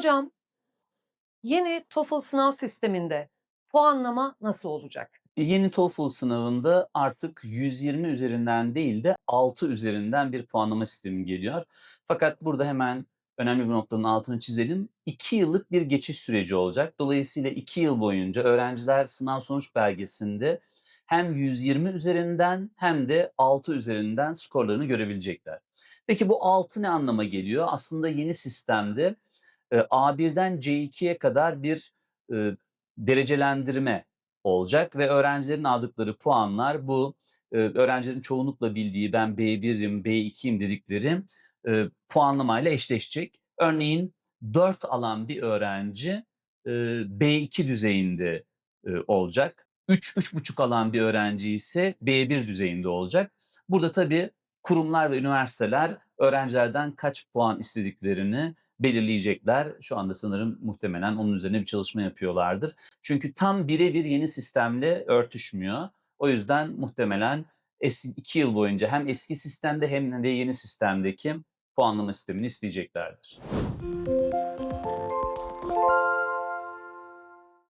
Hocam, yeni TOEFL sınav sisteminde puanlama nasıl olacak? Yeni TOEFL sınavında artık 120 üzerinden değil de 6 üzerinden bir puanlama sistemi geliyor. Fakat burada hemen önemli bir noktanın altını çizelim. 2 yıllık bir geçiş süreci olacak. Dolayısıyla 2 yıl boyunca öğrenciler sınav sonuç belgesinde hem 120 üzerinden hem de 6 üzerinden skorlarını görebilecekler. Peki bu 6 ne anlama geliyor? Aslında yeni sistemde e, A1'den C2'ye kadar bir e, derecelendirme olacak ve öğrencilerin aldıkları puanlar bu e, öğrencilerin çoğunlukla bildiği ben B1'im, B2'yim dedikleri e, puanlamayla eşleşecek. Örneğin 4 alan bir öğrenci e, B2 düzeyinde e, olacak. 3 3,5 alan bir öğrenci ise B1 düzeyinde olacak. Burada tabii kurumlar ve üniversiteler öğrencilerden kaç puan istediklerini belirleyecekler. Şu anda sanırım muhtemelen onun üzerine bir çalışma yapıyorlardır. Çünkü tam birebir yeni sistemle örtüşmüyor. O yüzden muhtemelen eski, iki yıl boyunca hem eski sistemde hem de yeni sistemdeki puanlama sistemini isteyeceklerdir.